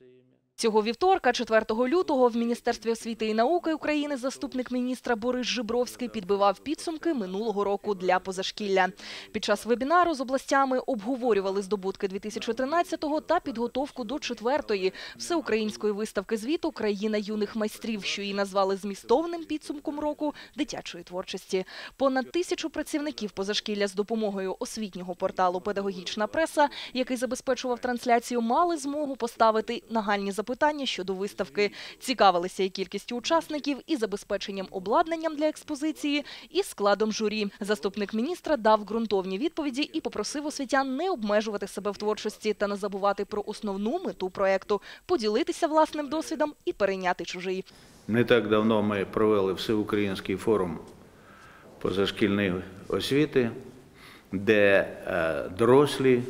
эмоциями, Цього вівторка, 4 лютого, в Міністерстві освіти і науки України заступник міністра Борис Жибровський підбивав підсумки минулого року для позашкілля. Під час вебінару з областями обговорювали здобутки 2013-го та підготовку до четвертої всеукраїнської виставки звіту «Країна юних майстрів», що її назвали змістовним підсумком року дитячої творчості. Понад тисячу працівників позашкілля з допомогою освітнього порталу «Педагогічна преса», який забезпечував трансляцію, мали змогу поставити нагальні запитання щодо виставки. Цікавилися і кількістю учасників, і забезпеченням обладнанням для експозиції, і складом журі. Заступник міністра дав ґрунтовні відповіді і попросив освітян не обмежувати себе в творчості та не забувати про основну мету проекту – поділитися власним досвідом і перейняти чужий. Не так давно ми провели всеукраїнський форум позашкільної освіти, де е, дорослі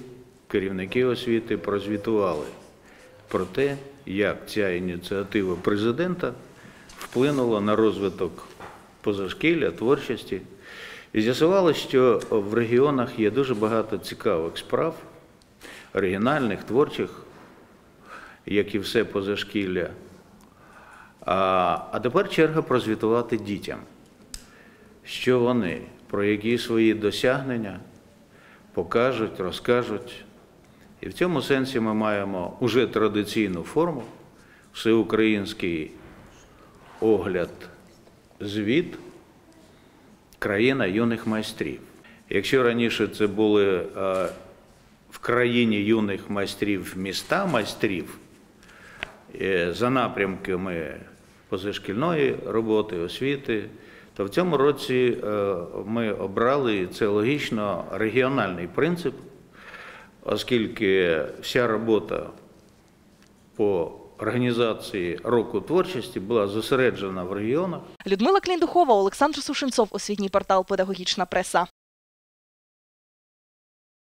керівники освіти прозвітували про те, як ця ініціатива президента вплинула на розвиток позашкілля, творчості. І з'ясувалося, що в регіонах є дуже багато цікавих справ, оригінальних, творчих, як і все позашкілля. А, а тепер черга прозвітувати дітям, що вони, про які свої досягнення покажуть, розкажуть. І в цьому сенсі ми маємо уже традиційну форму, всеукраїнський огляд, звіт, країна юних майстрів. Якщо раніше це були е, в країні юних майстрів міста майстрів, е, за напрямками позашкільної роботи, освіти, то в цьому році е, ми обрали це логічно регіональний принцип, оскільки вся робота по організації року творчості була зосереджена в регіонах. Людмила Кліндухова, Олександр Сушенцов, освітній портал «Педагогічна преса».